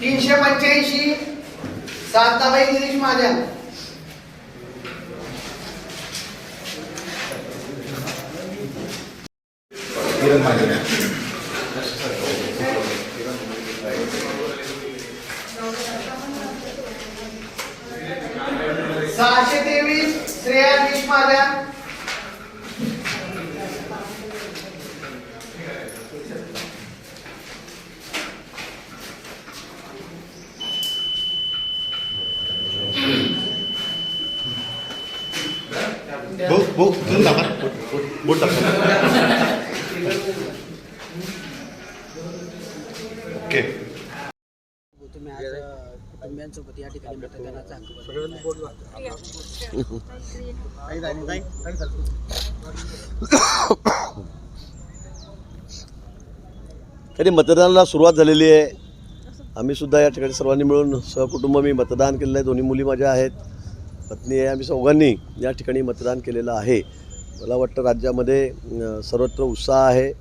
तीनशे पंच्याऐंशी शांताबाई गिरीश माझ्या. सहाशे तेवीस Srian Ismada Bu, bu, bu, bu, bu, bu, bu, या ठिकाणी मतदानाचा हक्क बजावला. तरी मतदानाला सुरुवात झालेली आहे. आम्ही सुद्धा या ठिकाणी सर्वांनी मिळून सहकुटुंब मी मतदान केलेलं आहे. दोन्ही मुली माझ्या आहेत. पत्नी आहे. आम्ही चौघांनी या ठिकाणी मतदान केलेलं आहे. मला वाटतं राज्यामध्ये सर्वत्र उत्साह आहे.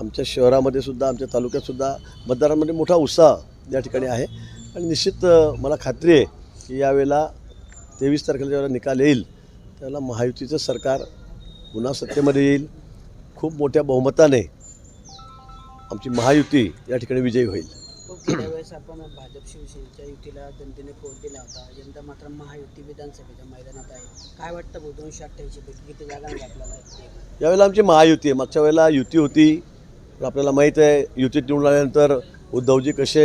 आमच्या शहरामध्ये सुद्धा आमच्या तालुक्यात सुद्धा मतदारांमध्ये मोठा उत्साह या ठिकाणी आहे. आणि निश्चित मला खात्री आहे की यावेळेला तेवीस तारखेला जेव्हा निकाल येईल त्याला महायुतीचं सरकार पुन्हा सत्तेमध्ये येईल. खूप मोठ्या बहुमताने आमची महायुती या ठिकाणी विजयी होईल. हो, गेल्या वेळेस आपण भाजप शिवसेनेच्या युतीला जनतेने दिला होता. यंदा मात्र महायुती विधानसभेच्या मैदानात आहे. काय वाटतं दोनशे अठ्ठ्याऐंशी पैकी किती जागा आपल्याला यावेळेला आमची महायुती आहे. मागच्या वेळेला युती होती. आपल्याला माहीत आहे युतीत निवडून आल्यानंतर उद्धवजी कसे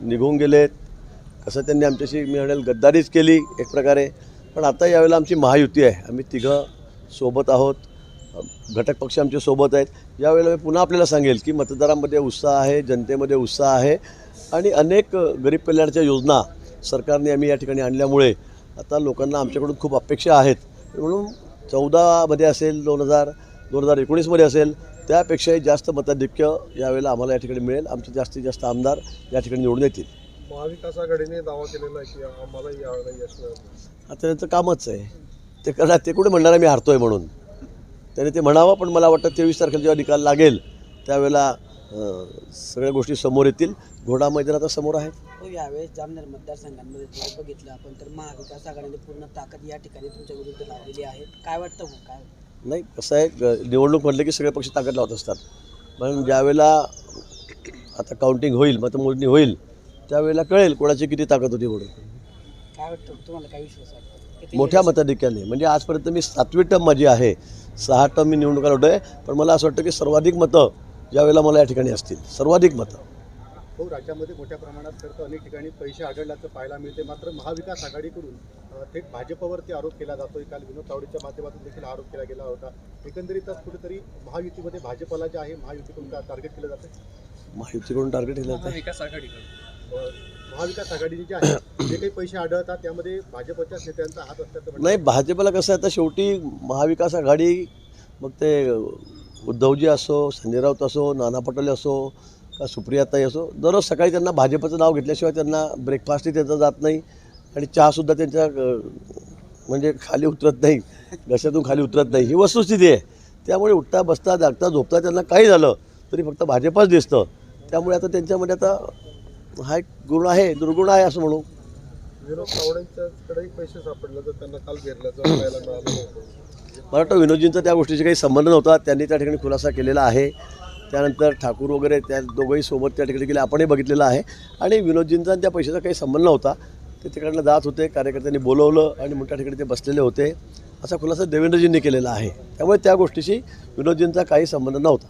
निघून गेलेत. कसं त्यांनी आमच्याशी मी म्हणेल गद्दारीच केली एक प्रकारे. पण आता यावेळेला आमची महायुती आहे. आम्ही तिघं सोबत आहोत. घटक पक्ष आमचे सोबत आहेत. यावेळेला मी पुन्हा आपल्याला सांगेल की मतदारांमध्ये उत्साह आहे जनतेमध्ये उत्साह आहे आणि अनेक गरीब कल्याणाच्या योजना सरकारने आम्ही या ठिकाणी आणल्यामुळे आता लोकांना आमच्याकडून खूप अपेक्षा आहेत. म्हणून चौदामध्ये असेल दोन हजार दोन हजार एकोणीसमध्ये असेल त्यापेक्षाही जास्त मताधिक्य यावेळेला आम्हाला या ठिकाणी मिळेल. आमचे जास्तीत जास्त आमदार या ठिकाणी निवडून येतील. महाविकास आघाडीने दावा केलेला आहे की आम्हाला यावेळेला यश मिळेल. आता त्यांचं कामच आहे. ते करणार ते कुठे म्हणणार मी हारतोय म्हणून? त्याने ते म्हणावं पण मला वाटतं तेवीस तारखेला जेव्हा निकाल लागेल त्यावेळेला सगळ्या गोष्टी समोर येतील. घोडा मैदान आता समोर आहे. हो यावेळेस जामनेर मतदारसंघांमध्ये जर बघितलं आपण तर महाविकास आघाडीने पूर्ण ताकद या ठिकाणी तुमच्या विरुद्ध लावलेली आहे. काय वाटतं भाऊ काय? नाही कसं आहे निवडणूक म्हटलं की सगळे पक्ष ताकद लावत असतात. पण ज्यावेळेला आता काउंटिंग होईल मतमोजणी होईल त्यावेळेला कळेल कोणाची किती ताकद होती म्हणून. काय वाटतं तुम्हाला काय विश्वास वाटतं किती मोठ्या मताधिक्याने म्हणजे आजपर्यंत मी सातवी टर्म माझी आहे सहा टर्म मी निवडणुका आहे पण मला असं वाटतं की सर्वाधिक मतं यावेळेला मला या ठिकाणी असतील सर्वाधिक मतं. हो राज्यामध्ये मोठ्या प्रमाणात खर्च अनेक ठिकाणी पैसे आढळल्याचं पाहायला मिळते. मात्र महाविकास आघाडीकडून थेट भाजपवरती आरोप केला जातोय काल विनोद तावडेच्या माध्यमातून देखील आरोप केला गेला होता. एकंदरीतच कुठेतरी महायुतीमध्ये भाजपला जे आहे महायुतीकडून टार्गेट केलं जातं महायुतीकडून टार्गेट केलं जातं अ, महाविकास आघाडीने जे आहे जे काही पैसे आढळतात त्यामध्ये भाजपच्या नेत्यांचा हात असल्याचं नाही भाजपला कसं आहे आता शेवटी महाविकास आघाडी मग ते उद्धवजी असो संजय राऊत असो नाना पटोले असो का सुप्रियाताई असो दररोज सकाळी त्यांना भाजपचं नाव घेतल्याशिवाय त्यांना ब्रेकफास्टही त्यांचा जात नाही आणि चहासुद्धा त्यांच्या म्हणजे खाली उतरत नाही घशातून खाली उतरत नाही. ही वस्तुस्थिती आहे. त्यामुळे उठता बसता जागता झोपता त्यांना काही झालं तरी फक्त भाजपच दिसतं. त्यामुळे आता त्यांच्यामध्ये आता हा एक गुण आहे दुर्गुण आहे असं म्हणू. पैसे सापडले तर त्यांना काल मला वाटतं विनोदजींचा त्या गोष्टीशी काही संबंध नव्हता. त्यांनी त्या ठिकाणी खुलासा केलेला आहे. त्यानंतर ठाकूर वगैरे त्या दोघंही सोबत त्या ठिकाणी गेले. आपणही बघितलेलं आहे. आणि विनोदजींचा त्या पैशाचा काही संबंध नव्हता. ते तिकडनं जात होते कार्यकर्त्यांनी बोलवलं आणि मग त्या ठिकाणी ते बसलेले होते. असा खुलासा देवेंद्रजींनी केलेला आहे. त्यामुळे त्या गोष्टीशी विनोदजींचा काही संबंध नव्हता.